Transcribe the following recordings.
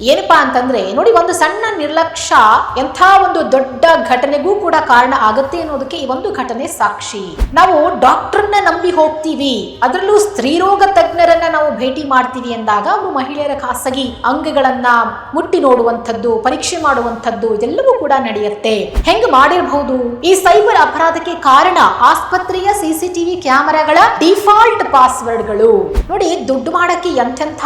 ಏನಪ್ಪಾ ಅಂತಂದ್ರೆ, ನೋಡಿ ಒಂದು ಸಣ್ಣ ನಿರ್ಲಕ್ಷ್ಯ ಎಂಥ ಒಂದು ದೊಡ್ಡ ಘಟನೆಗೂ ಕೂಡ ಕಾರಣ ಆಗುತ್ತೆ ಅನ್ನೋದಕ್ಕೆ ಈ ಒಂದು ಘಟನೆ ಸಾಕ್ಷಿ. ನಾವು ಡಾಕ್ಟರ್ನ ನಂಬಿ ಹೋಗ್ತೀವಿ. ಅದರಲ್ಲೂ ಸ್ತ್ರೀರೋಗ ತಜ್ಞರನ್ನ ನಾವು ಭೇಟಿ ಮಾಡ್ತೀವಿ ಎಂದಾಗ ಅವರು ಮಹಿಳೆಯರ ಖಾಸಗಿ ಅಂಗಗಳನ್ನ ಮುಟ್ಟಿ ನೋಡುವಂಥದ್ದು, ಪರೀಕ್ಷೆ ಮಾಡುವಂಥದ್ದು ಇದೆಲ್ಲವೂ ಕೂಡ ನಡೆಯುತ್ತೆ. ಹೆಂಗ್ ಮಾಡಿರಬಹುದು? ಈ ಸೈಬರ್ ಅಪರಾಧಕ್ಕೆ ಕಾರಣ ಆಸ್ಪತ್ರೆಯ ಸಿಸಿಟಿವಿ ಕ್ಯಾಮೆರಾಗಳ ಡಿಫಾಲ್ಟ್ ಪಾಸ್ವರ್ಡ್ಗಳು. ನೋಡಿ, ದುಡ್ಡು ಮಾಡಕ್ಕೆ ಎಂಥೆಂಥ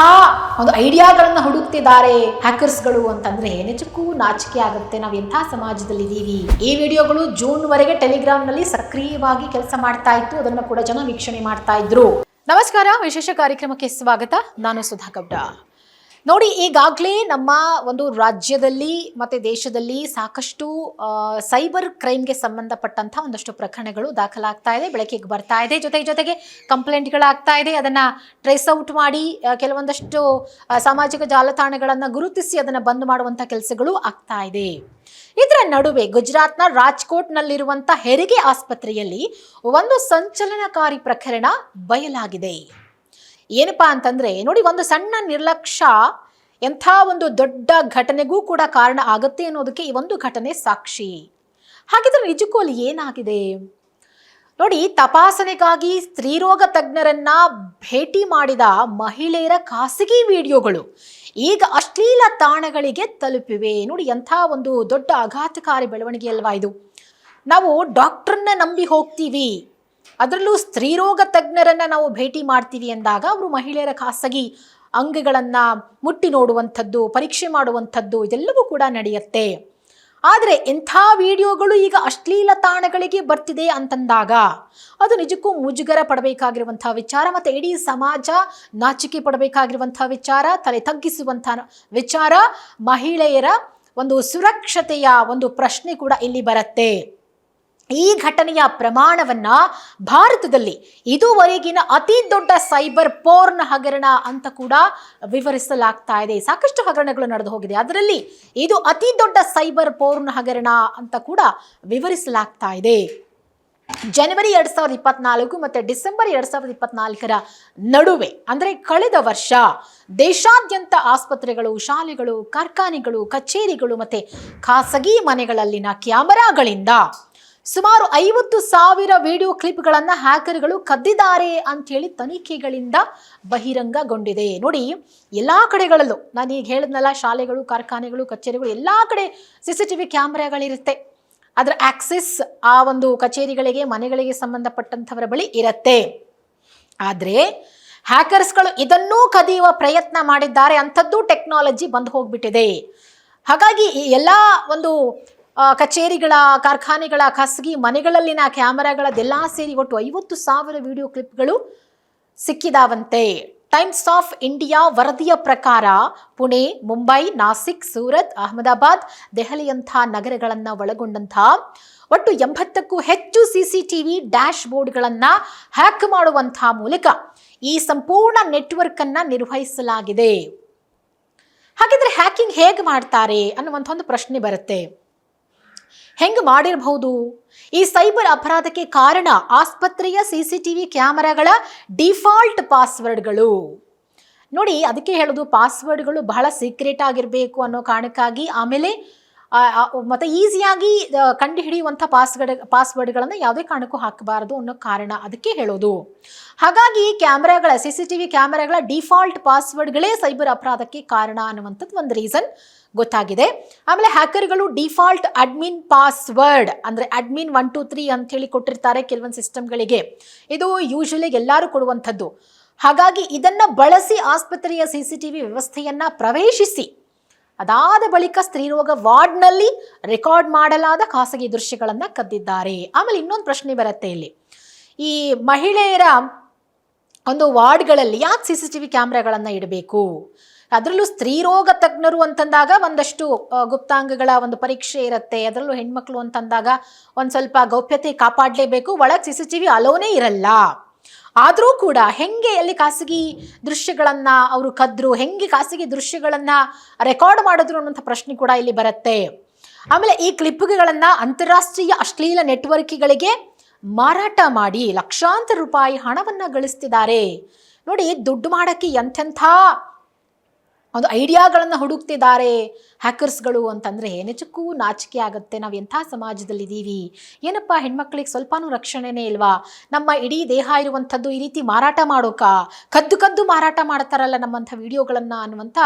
ಒಂದು ಐಡಿಯಾಗಳನ್ನ ಹುಡುಕ್ತಿದ್ದಾರೆ. ಹ್ಯಾಕರ್ಸ್ಗಳು ಅಂತಂದ್ರೆ ನಿಜಕ್ಕೂ ನಾಚಿಕೆ ಆಗುತ್ತೆ. ನಾವು ಎಂಥ ಸಮಾಜದಲ್ಲಿ ಇದೀವಿ? ಈ ವಿಡಿಯೋಗಳು ಜೂನ್ ವರೆಗೆ ಟೆಲಿಗ್ರಾಮ್ನಲ್ಲಿ ಸಕ್ರಿಯವಾಗಿ ಕೆಲಸ ಮಾಡ್ತಾ ಇತ್ತು. ಅದನ್ನ ಕೂಡ ಜನ ವೀಕ್ಷಣೆ ಮಾಡ್ತಾ ಇದ್ರು. ನಮಸ್ಕಾರ, ವಿಶೇಷ ಕಾರ್ಯಕ್ರಮಕ್ಕೆ ಸ್ವಾಗತ. ನಾನು ಸುಧಾ ಗೌಡ. ನೋಡಿ, ಈಗಾಗಲೇ ನಮ್ಮ ಒಂದು ರಾಜ್ಯದಲ್ಲಿ ಮತ್ತು ದೇಶದಲ್ಲಿ ಸಾಕಷ್ಟು ಸೈಬರ್ ಕ್ರೈಮ್ಗೆ ಸಂಬಂಧಪಟ್ಟಂಥ ಒಂದಷ್ಟು ಪ್ರಕರಣಗಳು ದಾಖಲಾಗ್ತಾ ಇದೆ, ಬೆಳಕಿಗೆ ಬರ್ತಾ ಇದೆ. ಜೊತೆಗೆ ಜೊತೆಗೆ ಕಂಪ್ಲೇಂಟ್ಗಳಾಗ್ತಾ ಇದೆ. ಅದನ್ನು ಟ್ರೇಸ್ ಔಟ್ ಮಾಡಿ ಕೆಲವೊಂದಷ್ಟು ಸಾಮಾಜಿಕ ಜಾಲತಾಣಗಳನ್ನು ಗುರುತಿಸಿ ಅದನ್ನು ಬಂದ್ ಮಾಡುವಂಥ ಕೆಲಸಗಳು ಆಗ್ತಾ ಇದೆ. ಇದರ ನಡುವೆ ಗುಜರಾತ್ನ ರಾಜ್ಕೋಟ್ನಲ್ಲಿರುವಂಥ ಹೆರಿಗೆ ಆಸ್ಪತ್ರೆಯಲ್ಲಿ ಒಂದು ಸಂಚಲನಕಾರಿ ಪ್ರಕರಣ ಬಯಲಾಗಿದೆ. ಏನಪ್ಪಾ ಅಂತಂದ್ರೆ, ನೋಡಿ, ಒಂದು ಸಣ್ಣ ನಿರ್ಲಕ್ಷ್ಯ ಎಂಥ ಒಂದು ದೊಡ್ಡ ಘಟನೆಗೂ ಕೂಡ ಕಾರಣ ಆಗುತ್ತೆ ಅನ್ನೋದಕ್ಕೆ ಈ ಒಂದು ಘಟನೆ ಸಾಕ್ಷಿ. ಹಾಗಿದ್ರೆ ನಿಜಕ್ಕೂ ಅಲ್ಲಿ ಏನಾಗಿದೆ? ನೋಡಿ, ತಪಾಸಣೆಗಾಗಿ ಸ್ತ್ರೀರೋಗ ತಜ್ಞರನ್ನ ಭೇಟಿ ಮಾಡಿದ ಮಹಿಳೆಯರ ಖಾಸಗಿ ವಿಡಿಯೋಗಳು ಈಗ ಅಶ್ಲೀಲ ತಾಣಗಳಿಗೆ ತಲುಪಿವೆ. ನೋಡಿ, ಎಂಥ ಒಂದು ದೊಡ್ಡ ಆಘಾತಕಾರಿ ಬೆಳವಣಿಗೆ ಅಲ್ವಾ ಇದು. ನಾವು ಡಾಕ್ಟ್ರನ್ನ ನಂಬಿ ಹೋಗ್ತೀವಿ. ಅದರಲ್ಲೂ ಸ್ತ್ರೀರೋಗ ತಜ್ಞರನ್ನ ನಾವು ಭೇಟಿ ಮಾಡ್ತೀವಿ ಎಂದಾಗ ಅವರು ಮಹಿಳೆಯರ ಖಾಸಗಿ ಅಂಗಗಳನ್ನ ಮುಟ್ಟಿ ನೋಡುವಂಥದ್ದು, ಪರೀಕ್ಷೆ ಮಾಡುವಂಥದ್ದು ಇದೆಲ್ಲವೂ ಕೂಡ ನಡೆಯುತ್ತೆ. ಆದರೆ ಎಂಥ ವಿಡಿಯೋಗಳು ಈಗ ಅಶ್ಲೀಲ ತಾಣಗಳಿಗೆ ಬರ್ತಿದೆ ಅಂತಂದಾಗ ಅದು ನಿಜಕ್ಕೂ ಮುಜುಗರ ಪಡಬೇಕಾಗಿರುವಂಥ ವಿಚಾರ ಮತ್ತು ಇಡೀ ಸಮಾಜ ನಾಚಿಕೆ ಪಡಬೇಕಾಗಿರುವಂಥ ವಿಚಾರ, ತಲೆ ತಗ್ಗಿಸುವಂಥ ವಿಚಾರ, ಮಹಿಳೆಯರ ಒಂದು ಸುರಕ್ಷತೆಯ ಒಂದು ಪ್ರಶ್ನೆ ಕೂಡ ಇಲ್ಲಿ ಬರುತ್ತೆ. ಈ ಘಟನೆಯ ಪ್ರಮಾಣವನ್ನ ಭಾರತದಲ್ಲಿ ಇದುವರೆಗಿನ ಅತಿ ದೊಡ್ಡ ಸೈಬರ್ ಪೋರ್ನ್ ಹಗರಣ ಅಂತ ಕೂಡ ವಿವರಿಸಲಾಗ್ತಾ ಇದೆ. ಸಾಕಷ್ಟು ಹಗರಣಗಳು ನಡೆದು ಹೋಗಿದೆ. ಅದರಲ್ಲಿ ಇದು ಅತಿ ದೊಡ್ಡ ಸೈಬರ್ ಪೋರ್ನ್ ಹಗರಣ ಅಂತ ಕೂಡ ವಿವರಿಸಲಾಗ್ತಾ ಇದೆ. ಜನವರಿ ಎರಡ್ ಸಾವಿರದ ಇಪ್ಪತ್ನಾಲ್ಕು ಮತ್ತೆ ಡಿಸೆಂಬರ್ ಎರಡ್ ಸಾವಿರದ ಇಪ್ಪತ್ನಾಲ್ಕರ ನಡುವೆ, ಅಂದರೆ ಕಳೆದ ವರ್ಷ ದೇಶಾದ್ಯಂತ ಆಸ್ಪತ್ರೆಗಳು, ಶಾಲೆಗಳು, ಕಾರ್ಖಾನೆಗಳು, ಕಚೇರಿಗಳು ಮತ್ತೆ ಖಾಸಗಿ ಮನೆಗಳಲ್ಲಿನ ಕ್ಯಾಮರಾಗಳಿಂದ ಸುಮಾರು ಐವತ್ತು ಸಾವಿರ ವಿಡಿಯೋ ಕ್ಲಿಪ್ಗಳನ್ನು ಹ್ಯಾಕರ್ಗಳು ಕದ್ದಿದ್ದಾರೆ ಅಂಥೇಳಿ ತನಿಖೆಗಳಿಂದ ಬಹಿರಂಗಗೊಂಡಿದೆ. ನೋಡಿ, ಎಲ್ಲ ಕಡೆಗಳಲ್ಲೂ ನಾನು ಈಗ ಹೇಳಿದ್ನಲ್ಲ, ಶಾಲೆಗಳು, ಕಾರ್ಖಾನೆಗಳು, ಕಚೇರಿಗಳು, ಎಲ್ಲ ಕಡೆ ಸಿ ಸಿ ಟಿ ವಿ ಕ್ಯಾಮ್ರಾಗಳಿರುತ್ತೆ. ಅದರ ಆಕ್ಸೆಸ್ ಆ ಒಂದು ಕಚೇರಿಗಳಿಗೆ, ಮನೆಗಳಿಗೆ ಸಂಬಂಧಪಟ್ಟಂಥವರ ಬಳಿ ಇರುತ್ತೆ. ಆದರೆ ಹ್ಯಾಕರ್ಸ್ಗಳು ಇದನ್ನೂ ಕದಿಯುವ ಪ್ರಯತ್ನ ಮಾಡಿದ್ದಾರೆ. ಅಂಥದ್ದು ಟೆಕ್ನಾಲಜಿ ಬಂದು ಹೋಗ್ಬಿಟ್ಟಿದೆ. ಹಾಗಾಗಿ ಈ ಎಲ್ಲ ಒಂದು ಕಚೇರಿಗಳ, ಕಾರ್ಖಾನೆಗಳ, ಖಾಸಗಿ ಮನೆಗಳಲ್ಲಿನ ಕ್ಯಾಮರಾಗಳದೆಲ್ಲ ಸೇರಿ ಒಟ್ಟು ಐವತ್ತು ಸಾವಿರ ವಿಡಿಯೋ ಕ್ಲಿಪ್ಗಳು ಸಿಕ್ಕಿದಾವಂತೆ. ಟೈಮ್ಸ್ ಆಫ್ ಇಂಡಿಯಾ ವರದಿಯ ಪ್ರಕಾರ ಪುಣೆ, ಮುಂಬೈ, ನಾಸಿಕ್, ಸೂರತ್, ಅಹಮದಾಬಾದ್, ದೆಹಲಿಯಂಥ ನಗರಗಳನ್ನು ಒಳಗೊಂಡಂಥ ಒಟ್ಟು ಎಂಬತ್ತಕ್ಕೂ ಹೆಚ್ಚು ಸಿಸಿಟಿವಿ ಡ್ಯಾಶ್ ಬೋರ್ಡ್ಗಳನ್ನು ಹ್ಯಾಕ್ ಮಾಡುವಂಥ ಮೂಲಕ ಈ ಸಂಪೂರ್ಣ ನೆಟ್ವರ್ಕ್ ಅನ್ನ ನಿರ್ವಹಿಸಲಾಗಿದೆ. ಹಾಗಿದ್ರೆ ಹ್ಯಾಕಿಂಗ್ ಹೇಗೆ ಮಾಡ್ತಾರೆ ಅನ್ನುವಂಥ ಒಂದು ಪ್ರಶ್ನೆ ಬರುತ್ತೆ. ಹೆಂಗ್ ಮಾಡಿರಬಹುದು? ಈ ಸೈಬರ್ ಅಪರಾಧಕ್ಕೆ ಕಾರಣ ಆಸ್ಪತ್ರೆಯ ಸಿಸಿಟಿವಿ ಕ್ಯಾಮರಾಗಳ ಡಿಫಾಲ್ಟ್ ಪಾಸ್ವರ್ಡ್ಗಳು. ನೋಡಿ, ಅದಕ್ಕೆ ಹೇಳೋದು ಪಾಸ್ವರ್ಡ್ಗಳು ಬಹಳ ಸೀಕ್ರೆಟ್ ಆಗಿರಬೇಕು ಅನ್ನೋ ಕಾರಣಕ್ಕಾಗಿ ಆಮೇಲೆ ಮತ್ತೆ ಈಸಿಯಾಗಿ ಕಂಡು ಹಿಡಿಯುವಂಥ ಪಾಸ್ವರ್ಡ್, ಪಾಸ್ವರ್ಡ್ಗಳನ್ನು ಯಾವುದೇ ಕಾರಣಕ್ಕೂ ಹಾಕಬಾರದು ಅನ್ನೋ ಕಾರಣ ಅದಕ್ಕೆ ಹೇಳೋದು. ಹಾಗಾಗಿ ಕ್ಯಾಮ್ರಾಗಳ ಸಿ ಸಿ ಟಿ ವಿ ಕ್ಯಾಮ್ರಾಗಳ ಡಿಫಾಲ್ಟ್ ಪಾಸ್ವರ್ಡ್ಗಳೇ ಸೈಬರ್ ಅಪರಾಧಕ್ಕೆ ಕಾರಣ ಅನ್ನುವಂಥದ್ದು ಒಂದು ರೀಸನ್ ಗೊತ್ತಾಗಿದೆ. ಆಮೇಲೆ ಹ್ಯಾಕರ್ಗಳು ಡಿಫಾಲ್ಟ್ ಅಡ್ಮಿನ್ ಪಾಸ್ವರ್ಡ್, ಅಂದರೆ ಅಡ್ಮಿನ್ ಒನ್, ಟು, ತ್ರೀ ಅಂತೇಳಿ ಕೊಟ್ಟಿರ್ತಾರೆ ಕೆಲವೊಂದು ಸಿಸ್ಟಮ್ಗಳಿಗೆ. ಇದು ಯೂಶಲಿ ಎಲ್ಲರೂ ಕೊಡುವಂಥದ್ದು. ಹಾಗಾಗಿ ಇದನ್ನು ಬಳಸಿ ಆಸ್ಪತ್ರೆಯ ಸಿ ಸಿ ಟಿ ವಿ ವ್ಯವಸ್ಥೆಯನ್ನ ಪ್ರವೇಶಿಸಿ. ಅದಾದ ಬಳಿಕ ಸ್ತ್ರೀರೋಗ ವಾರ್ಡ್ನಲ್ಲಿ ರೆಕಾರ್ಡ್ ಮಾಡಲಾದ ಖಾಸಗಿ ದೃಶ್ಯಗಳನ್ನು ಕದ್ದಿದ್ದಾರೆ. ಆಮೇಲೆ ಇನ್ನೊಂದು ಪ್ರಶ್ನೆ ಬರುತ್ತೆ ಇಲ್ಲಿ. ಈ ಮಹಿಳೆಯರ ಒಂದು ವಾರ್ಡ್ಗಳಲ್ಲಿ ಯಾಕೆ ಸಿ ಸಿ ಟಿ ವಿ ಕ್ಯಾಮ್ರಾಗಳನ್ನು ಇಡಬೇಕು? ಅದರಲ್ಲೂ ಸ್ತ್ರೀರೋಗ ತಜ್ಞರು ಅಂತಂದಾಗ ಒಂದಷ್ಟು ಗುಪ್ತಾಂಗಗಳ ಒಂದು ಪರೀಕ್ಷೆ ಇರುತ್ತೆ. ಅದರಲ್ಲೂ ಹೆಣ್ಮಕ್ಳು ಅಂತಂದಾಗ ಒಂದು ಸ್ವಲ್ಪ ಗೌಪ್ಯತೆ ಕಾಪಾಡಲೇಬೇಕು. ಒಳಗೆ ಸಿ ಸಿ ಟಿ ವಿ ಅಲೋನೇ ಇರಲ್ಲ. ಆದರೂ ಕೂಡ ಹೆಂಗೆ ಅಲ್ಲಿ ಖಾಸಗಿ ದೃಶ್ಯಗಳನ್ನು ಅವರು ಕದ್ರು, ಹೆಂಗೆ ಖಾಸಗಿ ದೃಶ್ಯಗಳನ್ನು ರೆಕಾರ್ಡ್ ಮಾಡಿದ್ರು ಅನ್ನೋಂಥ ಪ್ರಶ್ನೆ ಕೂಡ ಇಲ್ಲಿ ಬರುತ್ತೆ. ಆಮೇಲೆ ಈ ಕ್ಲಿಪ್ಗಳನ್ನು ಅಂತಾರಾಷ್ಟ್ರೀಯ ಅಶ್ಲೀಲ ನೆಟ್ವರ್ಕ್ಗಳಿಗೆ ಮಾರಾಟ ಮಾಡಿ ಲಕ್ಷಾಂತರ ರೂಪಾಯಿ ಹಣವನ್ನು ಗಳಿಸ್ತಿದ್ದಾರೆ. ನೋಡಿ, ದುಡ್ಡು ಮಾಡೋಕ್ಕೆ ಎಂಥೆಂಥ ಒಂದು ಐಡಿಯಾಗಳನ್ನು ಹುಡುಕ್ತಿದ್ದಾರೆ ಹ್ಯಾಕರ್ಸ್ಗಳು ಅಂತಂದರೆ ನಿಜಕ್ಕೂ ನಾಚಿಕೆ ಆಗುತ್ತೆ, ನಾವು ಎಂಥ ಸಮಾಜದಲ್ಲಿದ್ದೀವಿ ಏನಪ್ಪ ಹೆಣ್ಮಕ್ಳಿಗೆ ಸ್ವಲ್ಪನೂ ರಕ್ಷಣೆನೇ ಇಲ್ವಾ? ನಮ್ಮ ಇಡೀ ದೇಹ ಇರುವಂಥದ್ದು ಈ ರೀತಿ ಮಾರಾಟ ಮಾಡೋಕ? ಕದ್ದು ಕದ್ದು ಮಾರಾಟ ಮಾಡ್ತಾರಲ್ಲ ನಮ್ಮಂಥ ವಿಡಿಯೋಗಳನ್ನು ಅನ್ನುವಂಥ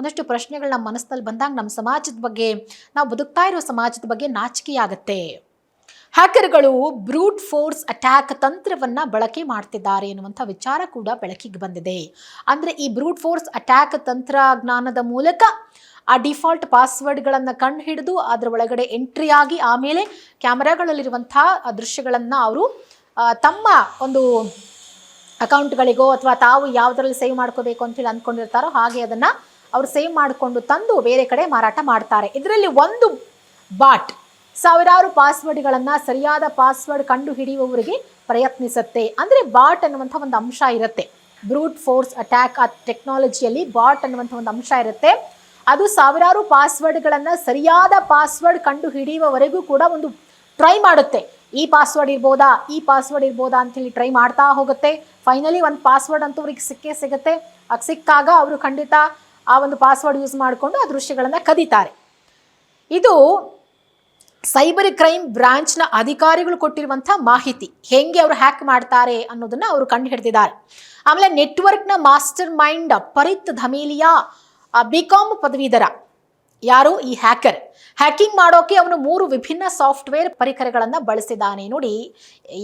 ಒಂದಷ್ಟು ಪ್ರಶ್ನೆಗಳು ನಮ್ಮ ಮನಸ್ಸಿನಲ್ಲಿ ಬಂದಾಗ ನಮ್ಮ ಸಮಾಜದ ಬಗ್ಗೆ, ನಾವು ಬದುಕ್ತಾ ಇರೋ ಸಮಾಜದ ಬಗ್ಗೆ ನಾಚಿಕೆಯಾಗತ್ತೆ. ಹ್ಯಾಕರ್ಗಳು ಬ್ರೂಟ್ ಫೋರ್ಸ್ ಅಟ್ಯಾಕ್ ತಂತ್ರವನ್ನ ಬಳಕೆ ಮಾಡ್ತಿದ್ದಾರೆ ಎನ್ನುವಂಥ ವಿಚಾರ ಕೂಡ ಬೆಳಕಿಗೆ ಬಂದಿದೆ. ಅಂದರೆ ಈ ಬ್ರೂಟ್ ಫೋರ್ಸ್ ಅಟ್ಯಾಕ್ ತಂತ್ರಜ್ಞಾನದ ಮೂಲಕ ಆ ಡಿಫಾಲ್ಟ್ ಪಾಸ್ವರ್ಡ್ಗಳನ್ನು ಕಂಡು ಹಿಡಿದು ಅದರ ಒಳಗಡೆ ಎಂಟ್ರಿ ಆಗಿ ಆಮೇಲೆ ಕ್ಯಾಮರಾಗಳಲ್ಲಿರುವಂಥ ದೃಶ್ಯಗಳನ್ನು ಅವರು ತಮ್ಮ ಒಂದು ಅಕೌಂಟ್ಗಳಿಗೋ ಅಥವಾ ತಾವು ಯಾವುದರಲ್ಲಿ ಸೇವ್ ಮಾಡ್ಕೋಬೇಕು ಅಂತೇಳಿ ಅಂದ್ಕೊಂಡಿರ್ತಾರೋ ಹಾಗೆ ಅದನ್ನು ಅವರು ಸೇವ್ ಮಾಡಿಕೊಂಡು ತಂದು ಬೇರೆ ಕಡೆ ಮಾರಾಟ ಮಾಡ್ತಾರೆ. ಇದರಲ್ಲಿ ಒಂದು ಬಾಟ್ ಸಾವಿರಾರು ಪಾಸ್ವರ್ಡ್ಗಳನ್ನು ಸರಿಯಾದ ಪಾಸ್ವರ್ಡ್ ಕಂಡು ಹಿಡಿಯುವವರಿಗೆ ಪ್ರಯತ್ನಿಸುತ್ತೆ. ಅಂದರೆ ಬಾಟ್ ಅನ್ನುವಂಥ ಒಂದು ಅಂಶ ಇರುತ್ತೆ. ಬ್ರೂಟ್ ಫೋರ್ಸ್ ಅಟ್ಯಾಕ್ ಆ ಟೆಕ್ನಾಲಜಿಯಲ್ಲಿ ಬಾಟ್ ಅನ್ನುವಂಥ ಒಂದು ಅಂಶ ಇರುತ್ತೆ. ಅದು ಸಾವಿರಾರು ಪಾಸ್ವರ್ಡ್ಗಳನ್ನು ಸರಿಯಾದ ಪಾಸ್ವರ್ಡ್ ಕಂಡು ಹಿಡಿಯುವವರೆಗೂ ಕೂಡ ಒಂದು ಟ್ರೈ ಮಾಡುತ್ತೆ. ಈ ಪಾಸ್ವರ್ಡ್ ಇರ್ಬೋದಾ? ಈ ಪಾಸ್ವರ್ಡ್ ಇರ್ಬೋದಾ ಅಂತೇಳಿ ಟ್ರೈ ಮಾಡ್ತಾ ಹೋಗುತ್ತೆ. ಫೈನಲಿ ಒಂದು ಪಾಸ್ವರ್ಡ್ ಅಂತೂ ಅವ್ರಿಗೆ ಸಿಕ್ಕೇ ಸಿಗುತ್ತೆ. ಅದು ಸಿಕ್ಕಾಗ ಅವರು ಖಂಡಿತ ಆ ಒಂದು ಪಾಸ್ವರ್ಡ್ ಯೂಸ್ ಮಾಡಿಕೊಂಡು ಆ ದೃಶ್ಯಗಳನ್ನು ಕದೀತಾರೆ. ಇದು ಸೈಬರ್ ಕ್ರೈಮ್ ಬ್ರಾಂಚ್ನ ಅಧಿಕಾರಿಗಳು ಕೊಟ್ಟಿರುವಂಥ ಮಾಹಿತಿ ಹೆಂಗೆ ಅವರು ಹ್ಯಾಕ್ ಮಾಡ್ತಾರೆ ಅನ್ನೋದನ್ನ ಅವರು ಕಂಡು ಹಿಡಿದಿದ್ದಾರೆ ಆಮೇಲೆ ನೆಟ್ವರ್ಕ್ನ master mind Parit Dhameliya B com ಪದವೀಧರ ಯಾರು? ಈ ಹ್ಯಾಕರ್. ಹ್ಯಾಕಿಂಗ್ ಮಾಡೋಕೆ ಅವನು ಮೂರು ವಿಭಿನ್ನ ಸಾಫ್ಟ್ವೇರ್ ಪರಿಕರಗಳನ್ನು ಬಳಸಿದ್ದಾನೆ ನೋಡಿ,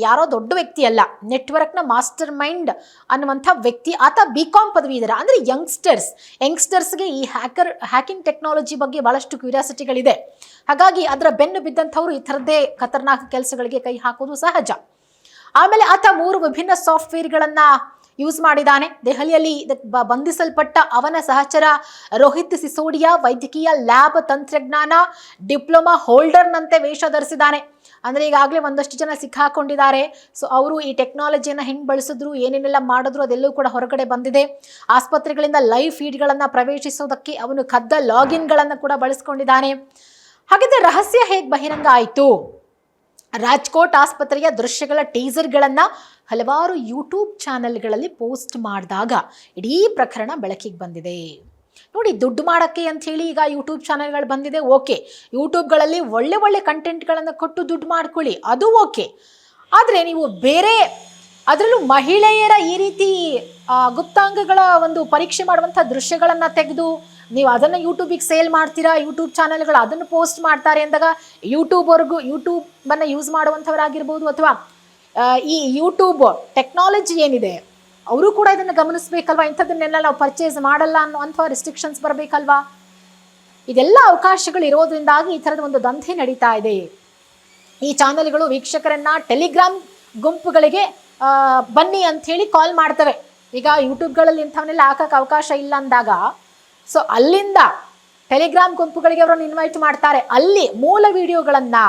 ಯಾರೋ ದೊಡ್ಡ ವ್ಯಕ್ತಿ ಅಲ್ಲ ನೆಟ್ವರ್ಕ್ನ ಮಾಸ್ಟರ್ ಮೈಂಡ್ ಅನ್ನುವಂಥ ವ್ಯಕ್ತಿ, ಆತ ಬಿ ಕಾಮ್ ಪದವೀಧರ, ಅಂದರೆ ಯಂಗ್ಸ್ಟರ್ಸ್. ಯಂಗ್ಸ್ಟರ್ಸ್ಗೆ ಈ ಹ್ಯಾಕರ್, ಹ್ಯಾಕಿಂಗ್ ಟೆಕ್ನಾಲಜಿ ಬಗ್ಗೆ ಭಾಳಷ್ಟು ಕ್ಯೂರಿಯಾಸಿಟಿಗಳಿದೆ. ಹಾಗಾಗಿ ಅದರ ಬೆನ್ನು ಬಿದ್ದಂಥವ್ರು ಈ ಥರದ್ದೇ ಖತರ್ನಾಕ್ ಕೆಲಸಗಳಿಗೆ ಕೈ ಹಾಕೋದು ಸಹಜ. ಆಮೇಲೆ ಆತ ಮೂರು ವಿಭಿನ್ನ ಸಾಫ್ಟ್ವೇರ್ಗಳನ್ನು ಯೂಸ್ ಮಾಡಿದ್ದಾನೆ. ದೆಹಲಿಯಲ್ಲಿ ಬಂಧಿಸಲ್ಪಟ್ಟ ಅವನ ಸಹಚರ ರೋಹಿತ್ ಸಿಸೋಡಿಯಾ ವೈದ್ಯಕೀಯ ಲ್ಯಾಬ್ ತಂತ್ರಜ್ಞಾನ ಡಿಪ್ಲೊಮಾ ಹೋಲ್ಡರ್ನಂತೆ ವೇಷ ಧರಿಸಿದ್ದಾನೆ. ಅಂದರೆ ಈಗಾಗಲೇ ಒಂದಷ್ಟು ಜನ ಸಿಕ್ಕಾಕೊಂಡಿದ್ದಾರೆ. ಸೊ ಅವರು ಈ ಟೆಕ್ನಾಲಜಿಯನ್ನು ಹೆಂಗೆ ಬಳಸಿದ್ರು, ಏನೇನೆಲ್ಲ ಮಾಡಿದ್ರು ಅದೆಲ್ಲೂ ಕೂಡ ಹೊರಗಡೆ ಬಂದಿದೆ. ಆಸ್ಪತ್ರೆಗಳಿಂದ ಲೈವ್ ಫೀಡ್ಗಳನ್ನು ಪ್ರವೇಶಿಸೋದಕ್ಕೆ ಅವನು ಕದ್ದ ಲಾಗಿನ್ಗಳನ್ನು ಕೂಡ ಬಳಸ್ಕೊಂಡಿದ್ದಾನೆ. ಹಾಗಿದ್ರೆ ರಹಸ್ಯ ಹೇಗೆ ಬಹಿರಂಗ ಆಯಿತು? ರಾಜ್ಕೋಟ್ ಆಸ್ಪತ್ರೆಯ ದೃಶ್ಯಗಳ ಟೀಸರ್ಗಳನ್ನು ಹಲವಾರು ಯೂಟ್ಯೂಬ್ ಚಾನೆಲ್ಗಳಲ್ಲಿ ಪೋಸ್ಟ್ ಮಾಡಿದಾಗ ಇಡೀ ಪ್ರಕರಣ ಬೆಳಕಿಗೆ ಬಂದಿದೆ. ನೋಡಿ, ದುಡ್ಡು ಮಾಡೋಕ್ಕೆ ಅಂಥೇಳಿ ಈಗ ಯೂಟ್ಯೂಬ್ ಚಾನೆಲ್ಗಳು ಬಂದಿದೆ, ಓಕೆ. ಯೂಟ್ಯೂಬ್ಗಳಲ್ಲಿ ಒಳ್ಳೆ ಒಳ್ಳೆ ಕಂಟೆಂಟ್ಗಳನ್ನು ಕೊಟ್ಟು ದುಡ್ಡು ಮಾಡ್ಕೊಳ್ಳಿ, ಅದು ಓಕೆ. ಆದರೆ ನೀವು ಬೇರೆ, ಅದರಲ್ಲೂ ಮಹಿಳೆಯರ ಈ ರೀತಿ ಗುಪ್ತಾಂಗಗಳ ಒಂದು ಪರೀಕ್ಷೆ ಮಾಡುವಂಥ ದೃಶ್ಯಗಳನ್ನು ತೆಗೆದು ನೀವು ಅದನ್ನು ಯೂಟ್ಯೂಬಿಗೆ ಸೇಲ್ ಮಾಡ್ತೀರಾ ಯೂಟ್ಯೂಬ್ ಚಾನಲ್ಗಳು ಅದನ್ನು ಪೋಸ್ಟ್ ಮಾಡ್ತಾರೆ ಅಂದಾಗ ಯೂಟ್ಯೂಬ್ವರೆಗೂ ಯೂಟ್ಯೂಬನ್ನು ಯೂಸ್ ಮಾಡುವಂಥವರಾಗಿರ್ಬೋದು ಅಥವಾ ಈ ಯೂಟ್ಯೂಬ್ ಟೆಕ್ನಾಲಜಿ ಏನಿದೆ, ಅವರು ಕೂಡ ಇದನ್ನು ಗಮನಿಸಬೇಕಲ್ವಾ? ಇಂಥದ್ದನ್ನೆಲ್ಲ ನಾವು ಪರ್ಚೇಸ್ ಮಾಡಲ್ಲ ಅನ್ನುವಂಥ ರೆಸ್ಟ್ರಿಕ್ಷನ್ಸ್ ಬರಬೇಕಲ್ವಾ? ಇದೆಲ್ಲ ಅವಕಾಶಗಳು ಇರೋದ್ರಿಂದಾಗಿ ಈ ಥರದ ಒಂದು ದಂಧೆ ನಡೀತಾ ಇದೆ. ಈ ಚಾನೆಲ್ಗಳು ವೀಕ್ಷಕರನ್ನು ಟೆಲಿಗ್ರಾಮ್ ಗುಂಪುಗಳಿಗೆ ಬನ್ನಿ ಅಂಥೇಳಿ ಕಾಲ್ ಮಾಡ್ತವೆ. ಈಗ ಯೂಟ್ಯೂಬ್ಗಳಲ್ಲಿ ಇಂಥವನ್ನೆಲ್ಲ ಹಾಕೋಕ್ಕೆ ಅವಕಾಶ ಇಲ್ಲ ಅಂದಾಗ ಸೊ ಅಲ್ಲಿಂದ ಟೆಲಿಗ್ರಾಮ್ ಗುಂಪುಗಳಿಗೆ ಅವರನ್ನು ಇನ್ವೈಟ್ ಮಾಡ್ತಾರೆ. ಅಲ್ಲಿ ಮೂಲ ವಿಡಿಯೋಗಳನ್ನು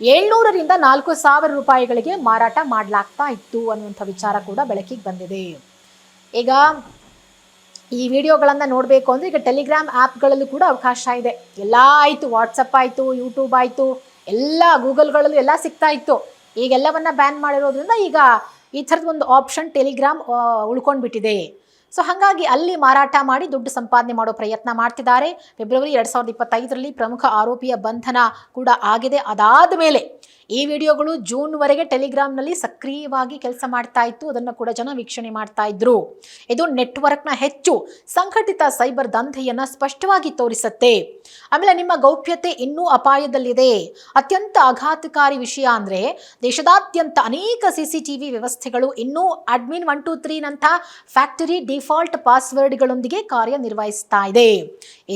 ಏಳ್ನೂರರಿಂದ ನಾಲ್ಕು ಸಾವಿರ ರೂಪಾಯಿಗಳಿಗೆ ಮಾರಾಟ ಮಾಡಲಾಗ್ತಾ ಇತ್ತು ಅನ್ನುವಂಥ ವಿಚಾರ ಕೂಡ ಬೆಳಕಿಗೆ ಬಂದಿದೆ. ಈಗ ಈ ವಿಡಿಯೋಗಳನ್ನು ನೋಡಬೇಕು ಅಂದರೆ ಈಗ ಟೆಲಿಗ್ರಾಮ್ ಆ್ಯಪ್ಗಳಲ್ಲೂ ಕೂಡ ಅವಕಾಶ ಇದೆ. ಎಲ್ಲ ಆಯಿತು ವಾಟ್ಸಪ್ ಆಯಿತು ಯೂಟ್ಯೂಬ್ ಆಯಿತು, ಎಲ್ಲ ಗೂಗಲ್ಗಳಲ್ಲೂ ಎಲ್ಲ ಸಿಗ್ತಾ ಇತ್ತು. ಈಗೆಲ್ಲವನ್ನು ಬ್ಯಾನ್ ಮಾಡಿರೋದ್ರಿಂದ ಈಗ ಈ ಥರದ ಒಂದು ಆಪ್ಷನ್ ಟೆಲಿಗ್ರಾಮ್ ಉಳ್ಕೊಂಡ್ಬಿಟ್ಟಿದೆ. ಸೊ ಹಾಗಾಗಿ ಅಲ್ಲಿ ಮಾರಾಟ ಮಾಡಿ ದುಡ್ಡು ಸಂಪಾದನೆ ಮಾಡೋ ಪ್ರಯತ್ನ ಮಾಡ್ತಿದ್ದಾರೆ. ಫೆಬ್ರವರಿ ಎರಡು ಸಾವಿರದ ಇಪ್ಪತ್ತೈದರಲ್ಲಿ ಪ್ರಮುಖ ಆರೋಪಿಯ ಬಂಧನ ಕೂಡ ಆಗಿದೆ. ಅದಾದ ಮೇಲೆ ಈ ವಿಡಿಯೋಗಳು ಜೂನ್ವರೆಗೆ ಟೆಲಿಗ್ರಾಮ್ನಲ್ಲಿ ಸಕ್ರಿಯವಾಗಿ ಕೆಲಸ ಮಾಡ್ತಾ ಇತ್ತು. ಅದನ್ನು ಕೂಡ ಜನ ವೀಕ್ಷಣೆ ಮಾಡ್ತಾ ಇದ್ರು. ಇದು ನೆಟ್ವರ್ಕ್ನ ಹೆಚ್ಚು ಸಂಘಟಿತ ಸೈಬರ್ ದಂಧೆಯನ್ನು ಸ್ಪಷ್ಟವಾಗಿ ತೋರಿಸುತ್ತೆ. ಆಮೇಲೆ ನಿಮ್ಮ ಗೌಪ್ಯತೆ ಇನ್ನೂ ಅಪಾಯದಲ್ಲಿದೆ. ಅತ್ಯಂತ ಆಘಾತಕಾರಿ ವಿಷಯ ಅಂದರೆ ದೇಶದಾದ್ಯಂತ ಅನೇಕ ಸಿ ಸಿ ಟಿ ವಿ ವ್ಯವಸ್ಥೆಗಳು ಇನ್ನೂ ಅಡ್ಮಿನ್ ಒನ್ ಟು ತ್ರೀನಂಥ ಫ್ಯಾಕ್ಟರಿ ಡಿಫಾಲ್ಟ್ ಪಾಸ್ವರ್ಡ್ಗಳೊಂದಿಗೆ ಕಾರ್ಯನಿರ್ವಹಿಸ್ತಾ ಇದೆ.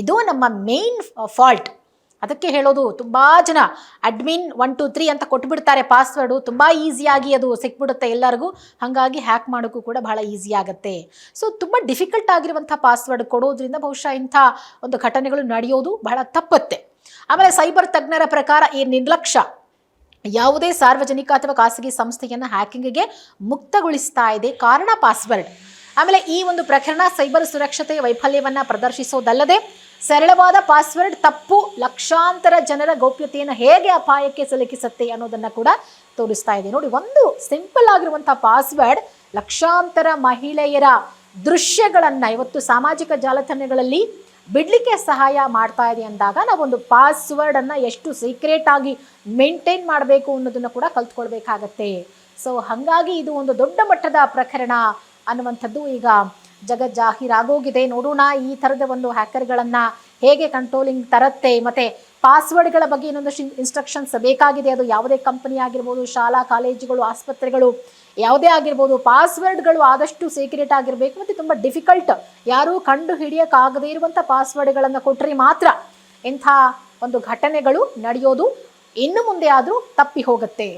ಇದು ನಮ್ಮ ಮೇನ್ ಫಾಲ್ಟ್. ಅದಕ್ಕೆ ಹೇಳೋದು ತುಂಬ ಜನ ಅಡ್ಮಿನ್ ಒನ್, ಟು, ತ್ರೀ ಅಂತ ಕೊಟ್ಬಿಡ್ತಾರೆ ಪಾಸ್ವರ್ಡು. ತುಂಬ ಈಸಿಯಾಗಿ ಅದು ಸಿಕ್ಬಿಡುತ್ತೆ ಎಲ್ಲರಿಗೂ. ಹಾಗಾಗಿ ಹ್ಯಾಕ್ ಮಾಡೋಕ್ಕೂ ಕೂಡ ಬಹಳ ಈಸಿ ಆಗುತ್ತೆ. ಸೊ ತುಂಬ ಡಿಫಿಕಲ್ಟ್ ಆಗಿರುವಂಥ ಪಾಸ್ವರ್ಡ್ ಕೊಡೋದ್ರಿಂದ ಬಹುಶಃ ಇಂಥ ಒಂದು ಘಟನೆಗಳು ನಡೆಯೋದು ಬಹಳ ತಪ್ಪತ್ತೆ. ಆಮೇಲೆ ಸೈಬರ್ ತಜ್ಞರ ಪ್ರಕಾರ ಈ ನಿರ್ಲಕ್ಷ್ಯ ಯಾವುದೇ ಸಾರ್ವಜನಿಕ ಅಥವಾ ಖಾಸಗಿ ಸಂಸ್ಥೆಯನ್ನು ಹ್ಯಾಕಿಂಗ್ಗೆ ಮುಕ್ತಗೊಳಿಸ್ತಾ ಇದೆ ಕಾರಣ ಪಾಸ್ವರ್ಡ್. ಆಮೇಲೆ ಈ ಒಂದು ಪ್ರಕರಣ ಸೈಬರ್ ಸುರಕ್ಷತೆಯ ವೈಫಲ್ಯವನ್ನು ಪ್ರದರ್ಶಿಸೋದಲ್ಲದೆ ಸರಳವಾದ ಪಾಸ್ವರ್ಡ್, ತಪ್ಪು, ಲಕ್ಷಾಂತರ ಜನರ ಗೌಪ್ಯತೆಯನ್ನು ಹೇಗೆ ಅಪಾಯಕ್ಕೆ ಸಿಲುಕಿಸುತ್ತೆ ಅನ್ನೋದನ್ನು ಕೂಡ ತೋರಿಸ್ತಾ ಇದೆ. ನೋಡಿ, ಒಂದು ಸಿಂಪಲ್ ಆಗಿರುವಂಥ ಪಾಸ್ವರ್ಡ್ ಲಕ್ಷಾಂತರ ಮಹಿಳೆಯರ ದೃಶ್ಯಗಳನ್ನು ಇವತ್ತು ಸಾಮಾಜಿಕ ಜಾಲತಾಣಗಳಲ್ಲಿ ಬಿಡಲಿಕ್ಕೆ ಸಹಾಯ ಮಾಡ್ತಾ ಇದೆ ಅಂದಾಗ ನಾವೊಂದು ಪಾಸ್ವರ್ಡ್ ಅನ್ನ ಎಷ್ಟು ಸೀಕ್ರೆಟ್ ಆಗಿ ಮೇಂಟೈನ್ ಮಾಡಬೇಕು ಅನ್ನೋದನ್ನ ಕೂಡ ಕಲ್ತ್ಕೊಳ್ಬೇಕಾಗತ್ತೆ. ಸೊ ಹಾಗಾಗಿ ಇದು ಒಂದು ದೊಡ್ಡ ಮಟ್ಟದ ಪ್ರಕರಣ ಅನ್ನುವಂಥದ್ದು ಈಗ ಜಗಜ್ಜಾಹೀರಾಗೋಗಿದೆ ನೋಡೋಣ ಈ ಥರದ ಒಂದು ಹ್ಯಾಕರ್ಗಳನ್ನು ಹೇಗೆ ಕಂಟ್ರೋಲಿಂಗ್ ತರತ್ತೆ. ಮತ್ತೆ ಪಾಸ್ವರ್ಡ್ಗಳ ಬಗ್ಗೆ ಇನ್ನೊಂದು ಇನ್ಸ್ಟ್ರಕ್ಷನ್ಸ್ ಬೇಕಾಗಿದೆ. ಅದು ಯಾವುದೇ ಕಂಪನಿ ಆಗಿರ್ಬೋದು, ಶಾಲಾ, ಕಾಲೇಜುಗಳು, ಆಸ್ಪತ್ರೆಗಳು, ಯಾವುದೇ ಆಗಿರ್ಬೋದು ಪಾಸ್ವರ್ಡ್ಗಳು ಆದಷ್ಟು ಸೀಕ್ರೆಟ್ ಆಗಿರಬೇಕು. ಮತ್ತು ತುಂಬ ಡಿಫಿಕಲ್ಟ್ ಯಾರೂ ಕಂಡು ಹಿಡಿಯೋಕ್ಕಾಗದೇ ಇರುವಂಥ ಪಾಸ್ವರ್ಡ್ಗಳನ್ನು ಕೊಟ್ಟರೆ ಮಾತ್ರ ಇಂಥ ಒಂದು ಘಟನೆಗಳು ನಡೆಯೋದು. ಇನ್ನು ಮುಂದೆ ಆದರೂ ತಪ್ಪಿ ಹೋಗುತ್ತೆ.